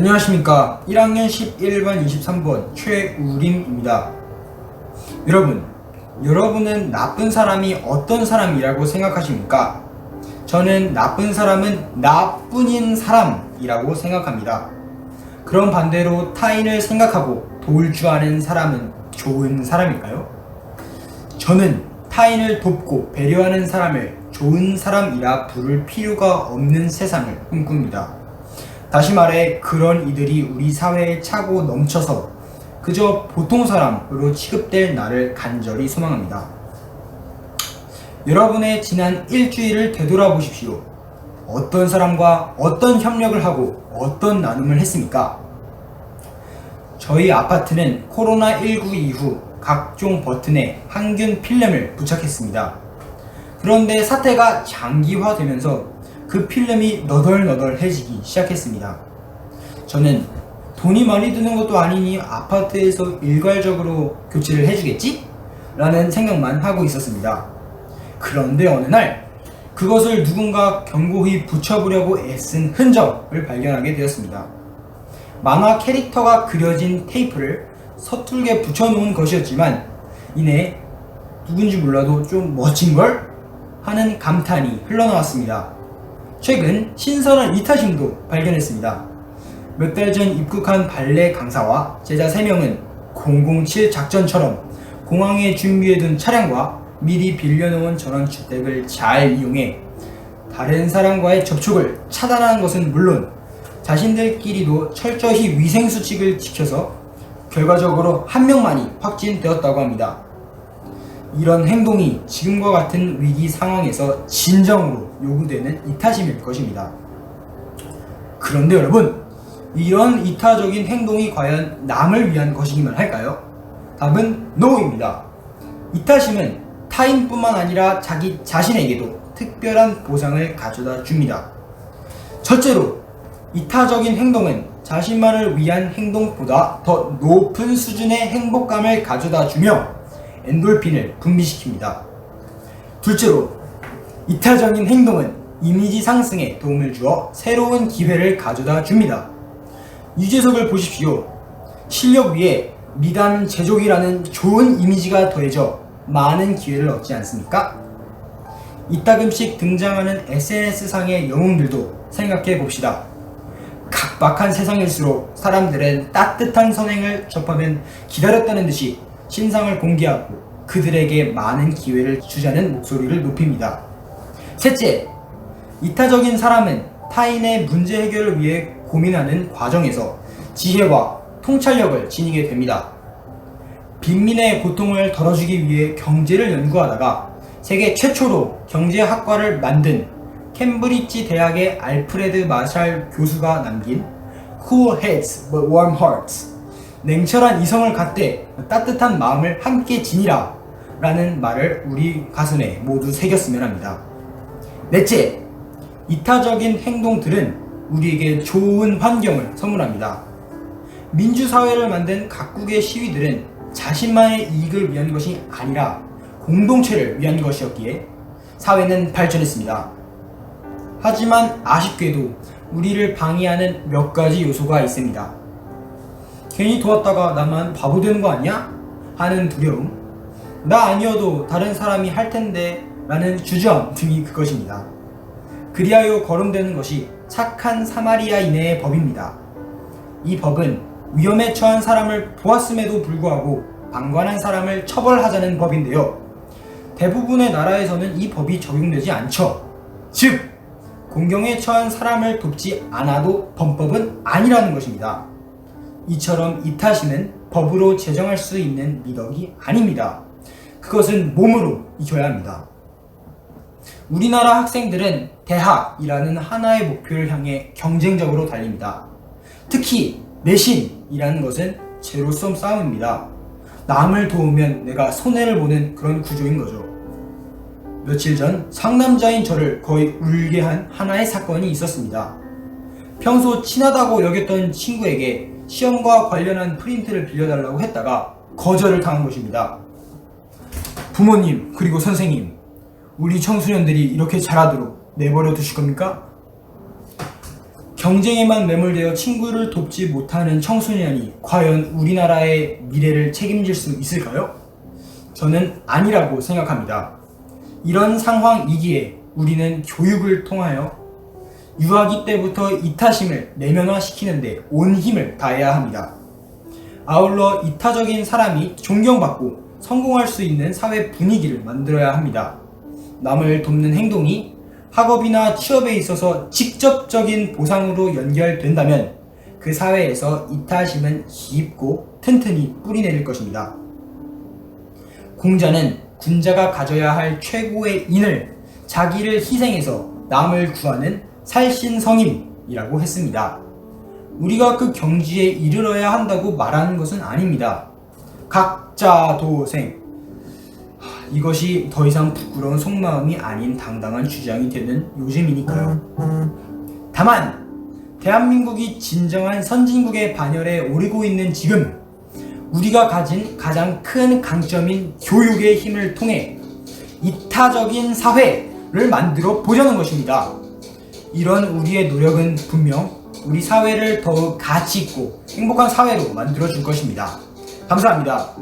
안녕하십니까 1학년 11반 23번 최우림입니다 여러분 여러분은 나쁜 사람이 어떤 사람이라고 생각하십니까? 저는 나쁜 사람은 나뿐인 사람이라고 생각합니다 그럼 반대로 타인을 생각하고 도울 줄 아는 사람은 좋은 사람일까요? 저는 타인을 돕고 배려하는 사람을 좋은 사람이라 부를 필요가 없는 세상을 꿈꿉니다. 다시 말해 그런 이들이 우리 사회에 차고 넘쳐서 그저 보통 사람으로 취급될 날을 간절히 소망합니다. 여러분의 지난 일주일을 되돌아보십시오. 어떤 사람과 어떤 협력을 하고 어떤 나눔을 했습니까? 저희 아파트는 코로나19 이후 각종 버튼에 항균 필름을 부착했습니다. 그런데 사태가 장기화되면서 그 필름이 너덜너덜해지기 시작했습니다. 저는 돈이 많이 드는 것도 아니니 아파트에서 일괄적으로 교체를 해주겠지? 라는 생각만 하고 있었습니다. 그런데 어느 날 그것을 누군가 경고히 붙여보려고 애쓴 흔적을 발견하게 되었습니다. 만화 캐릭터가 그려진 테이프를 서툴게 붙여놓은 것이었지만 이내 누군지 몰라도 좀 멋진걸? 하는 감탄이 흘러나왔습니다. 최근 신선한 이타심도 발견했습니다. 몇 달 전 입국한 발레 강사와 제자 3명은 007 작전처럼 공항에 준비해둔 차량과 미리 빌려놓은 전원주택을 잘 이용해 다른 사람과의 접촉을 차단하는 것은 물론 자신들끼리도 철저히 위생수칙을 지켜서 결과적으로 한 명만이 확진되었다고 합니다. 이런 행동이 지금과 같은 위기 상황에서 진정으로 요구되는 이타심일 것입니다. 그런데 여러분, 이런 이타적인 행동이 과연 남을 위한 것이기만 할까요? 답은 NO입니다. 이타심은 타인뿐만 아니라 자기 자신에게도 특별한 보상을 가져다 줍니다. 첫째로, 이타적인 행동은 자신만을 위한 행동보다 더 높은 수준의 행복감을 가져다 주며 엔돌핀을 분비시킵니다. 둘째로, 이타적인 행동은 이미지 상승에 도움을 주어 새로운 기회를 가져다 줍니다. 유재석을 보십시오. 실력 위에 미담 제조기라는 좋은 이미지가 더해져 많은 기회를 얻지 않습니까? 이따금씩 등장하는 SNS상의 영웅들도 생각해 봅시다. 각박한 세상일수록 사람들은 따뜻한 선행을 접하면 기다렸다는 듯이 신상을 공개하고 그들에게 많은 기회를 주자는 목소리를 높입니다. 셋째, 이타적인 사람은 타인의 문제 해결을 위해 고민하는 과정에서 지혜와 통찰력을 지니게 됩니다. 빈민의 고통을 덜어주기 위해 경제를 연구하다가 세계 최초로 경제학과를 만든 캠브리지 대학의 알프레드 마샬 교수가 남긴 Cool Heads but Warm Hearts 냉철한 이성을 갖되 따뜻한 마음을 함께 지니라 라는 말을 우리 가슴에 모두 새겼으면 합니다. 넷째, 이타적인 행동들은 우리에게 좋은 환경을 선물합니다. 민주사회를 만든 각국의 시위들은 자신만의 이익을 위한 것이 아니라 공동체를 위한 것이었기에 사회는 발전했습니다. 하지만 아쉽게도 우리를 방해하는 몇 가지 요소가 있습니다. 괜히 도왔다가 나만 바보 되는 거 아니야? 하는 두려움, 나 아니어도 다른 사람이 할 텐데 라는 주저함 등이 그것입니다. 그리하여 거론되는 것이 착한 사마리아인의 법입니다. 이 법은 위험에 처한 사람을 도왔음에도 불구하고 방관한 사람을 처벌하자는 법인데요. 대부분의 나라에서는 이 법이 적용되지 않죠. 즉, 공경에 처한 사람을 돕지 않아도 범법은 아니라는 것입니다. 이처럼 이타시는 법으로 제정할 수 있는 미덕이 아닙니다. 그것은 몸으로 이겨야 합니다. 우리나라 학생들은 대학이라는 하나의 목표를 향해 경쟁적으로 달립니다. 특히 내신이라는 것은 제로섬 싸움입니다. 남을 도우면 내가 손해를 보는 그런 구조인 거죠. 며칠 전 상남자인 저를 거의 울게 한 하나의 사건이 있었습니다. 평소 친하다고 여겼던 친구에게 시험과 관련한 프린트를 빌려달라고 했다가 거절을 당한 것입니다. 부모님, 그리고 선생님, 우리 청소년들이 이렇게 잘하도록 내버려 두실 겁니까? 경쟁에만 매몰되어 친구를 돕지 못하는 청소년이 과연 우리나라의 미래를 책임질 수 있을까요? 저는 아니라고 생각합니다. 이런 상황이기에 우리는 교육을 통하여 유아기 때부터 이타심을 내면화시키는데 온 힘을 다해야 합니다. 아울러 이타적인 사람이 존경받고 성공할 수 있는 사회 분위기를 만들어야 합니다. 남을 돕는 행동이 학업이나 취업에 있어서 직접적인 보상으로 연결된다면 그 사회에서 이타심은 깊고 튼튼히 뿌리내릴 것입니다. 공자는 군자가 가져야 할 최고의 인을 자기를 희생해서 남을 구하는 살신성임이라고 했습니다. 우리가 그 경지에 이르러야 한다고 말하는 것은 아닙니다. 각자 도생. 하, 이것이 더 이상 부끄러운 속마음이 아닌 당당한 주장이 되는 요즘이니까요. 다만, 대한민국이 진정한 선진국의 반열에 오르고 있는 지금, 우리가 가진 가장 큰 강점인 교육의 힘을 통해 이타적인 사회를 만들어 보자는 것입니다. 이런 우리의 노력은 분명 우리 사회를 더욱 가치 있고 행복한 사회로 만들어 줄 것입니다. 감사합니다.